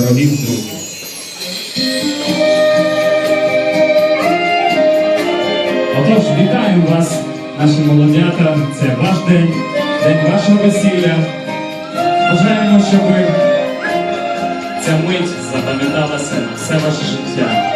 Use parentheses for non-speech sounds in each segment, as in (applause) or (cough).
дорогі друзі. Отож, вітаю вас, наші молодята. Це ваш день, день вашого весілля. Бажаємо, щоб ця мить запам'яталася на все ваше життя.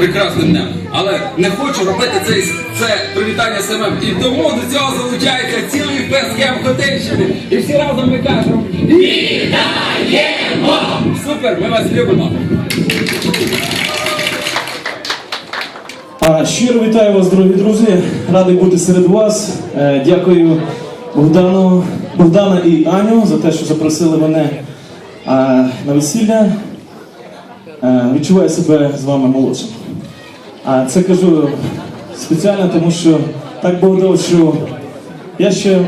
Прекрасним днем. Але не хочу робити цей, це привітання самим. І тому до цього залучається цілий пескем Хотельщини. І всі разом ми кажемо Вітаємо! Супер, ми вас любимо! Щиро вітаю вас, дорогі друзі. Радий бути серед вас. Е, Дякую Богдану, Богдана і Аню за те, що запросили мене а, на весілля. Е, Відчуваю себе з вами молодшим. А це кажу спеціально, тому що так дав, що я ще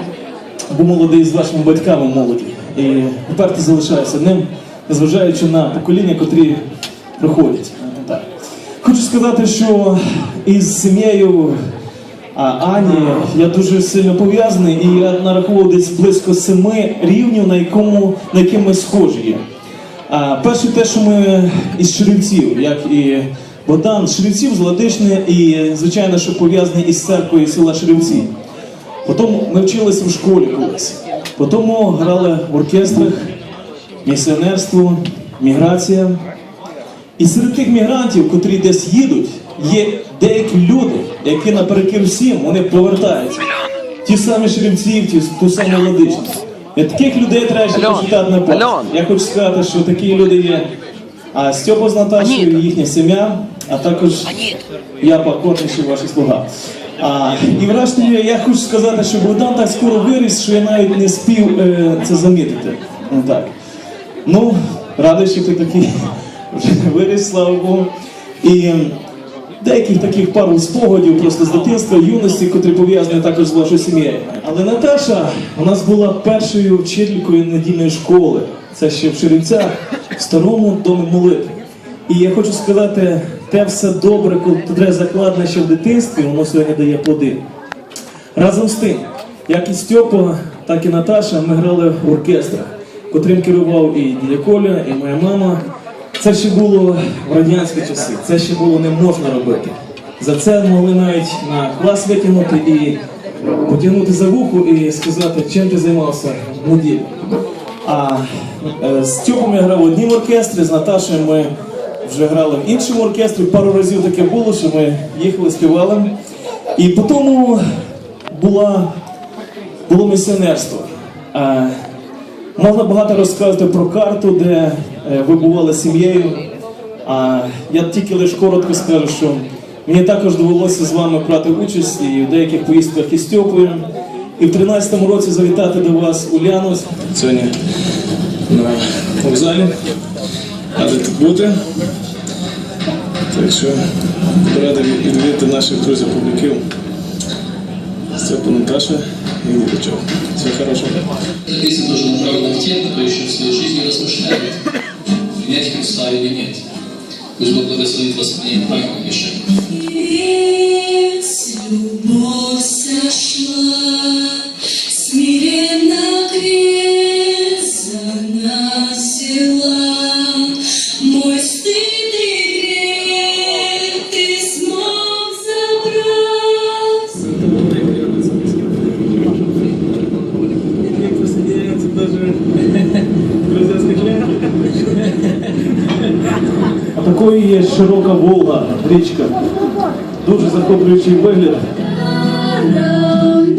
був молодий з вашими батьками молоді. І тепер ти залишаюся ним, незважаючи на покоління, котрі приходять. Е, Так. Хочу сказати, що із сім'єю Ані я дуже сильно пов'язаний, і я нарахував десь близько семи рівнів, на якому на яким ми схожі є. Перше, те, що ми із Шерівців, як і Богдан, з Шерівців, з Ладишни, і звичайно, що пов'язані із церквою села Шерівці. Потім ми вчилися в школі колись. Потім грали в оркестрах, місіонерство, міграція. І серед тих мігрантів, котрі десь їдуть, є деякі люди, які наперекір всім вони повертаються. Ті самі Шерівці, ті, ту саму Ладичну. І таких людей треба ще почитати на пам'ять. Я хочу сказати, що такі люди є. А Стьопа з Наташею, їхня сім'я, а також я покорніший ваші слуга. А, і врешті я хочу сказати, що Богдан так скоро виріс, що я навіть не спів е, це замітити. Ну, так. Ну, радий, що ти такий вже (laughs) виріс, слава Богу. І деяких таких пару спогадів просто з дитинства, юності, котрі пов'язані також з вашою сім'єю. Але Наташа у нас була першою вчителькою недільної школи. Це ще в Черівцях, в старому домі молитви. І я хочу сказати, те все добре, котре закладне ще в дитинстві, воно сьогодні дає плоди. Разом з тим, як і Стьопа, так і Наташа, ми грали в оркестрах, котрим керував і дядя Коля, і моя мама. Це ще було в радянські часи, це ще було не можна робити. За це могли навіть на клас витягнути і потягнути за вухо і сказати, чим ти займався в неділю. А е, з Стьопом я грав в однім оркестрі, з Наташею ми вже грали в іншому оркестрі. Пару разів таке було, що ми їхали, співали. І потім була, було місіонерство. Е, Можна багато розказати про карту, де е, ви бували сім'єю. А я тільки лише коротко скажу, що мені також довелося з вами брати участь і в деяких поїздках із Стьопою. І в 13-му році завітати до вас Уляну сьогодні на вокзалі. Радий тут бути. Так що радий відвідати наших друзів публіків. Це Наташа. Глупичок. Все хорошо. Песня тоже направлена к тем, кто еще в своей жизни размышляет, принять Христа или нет. Пусть Бог благословит вас в правильное решение. Весь широка Волга, річка. Дуже захоплюючий вигляд. Даром,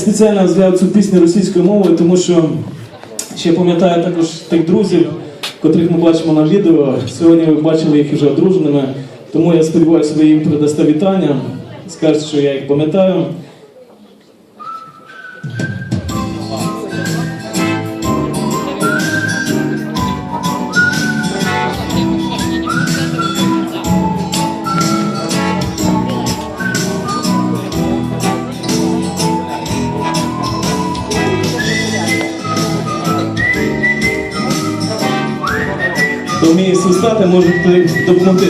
спеціально взяв цю пісню російською мовою, тому що ще пам'ятаю також тих друзів, котрих ми бачимо на відео. Сьогодні ви бачили їх вже одруженими. Тому я сподіваюся, ви їм передасте вітання. Скажете, що я їх пам'ятаю. Хто вміє свистати, можете допомогти.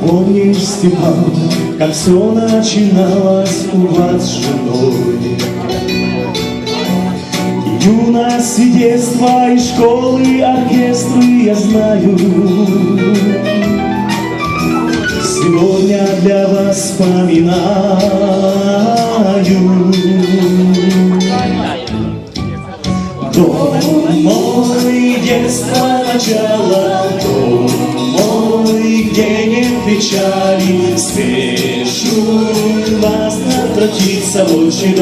Помнишь, Степан, как все начиналось у вас с женой? Юность и детство, и школы, оркестры я знаю. Сегодня для вас вспоминаю. Мой, детство, начало, мой, где нет печали, спешу нас возвратиться в отчий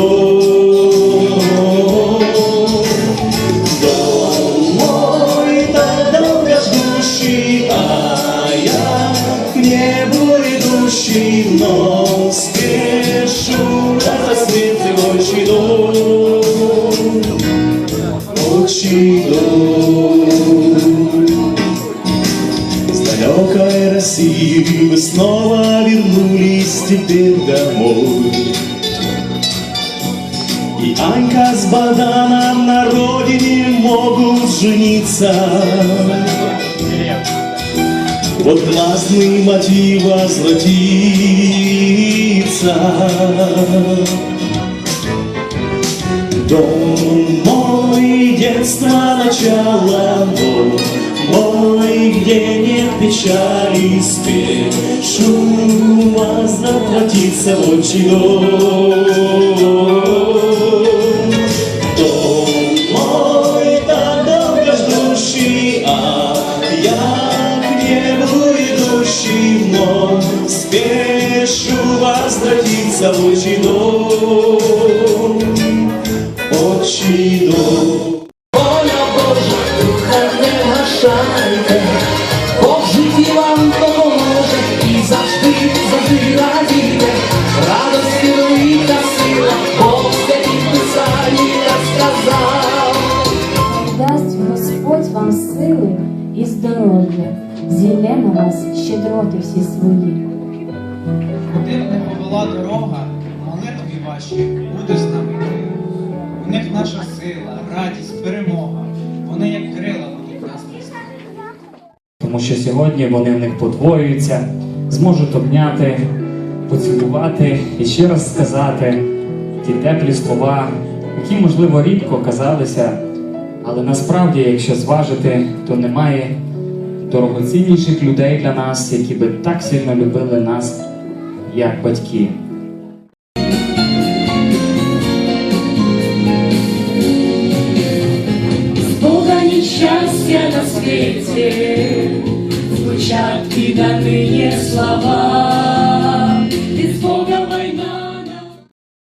России вы снова вернулись теперь домой. И Анька с Богданом на родине могут жениться. Вот классный мотив возвратиться. Дом мой, детство, начало, дом мой, где нет печали, спешу вас возвратиться в отчий дом. Мой, так долго ждущий, а я к небу идущий вновь, спешу возвратиться в отчий. Завжди, радості велика сила, Бог в святім писанні так сказав. Дасть Господь вам сили і здоров'я, зілє на вас щедроти всі свої. Куди б не повела дорога, молитві ваші буде з нами. У них наша сила, радість, перемога. Вони як крила будуть нас нести. Тому що сьогодні вони в них подвоюються, зможуть обняти, поцілувати і ще раз сказати ті теплі слова, які, можливо, рідко казалися, але насправді, якщо зважити, то немає дорогоцінніших людей для нас, які би так сильно любили нас, як батьки. Несчастья на свете, До слова.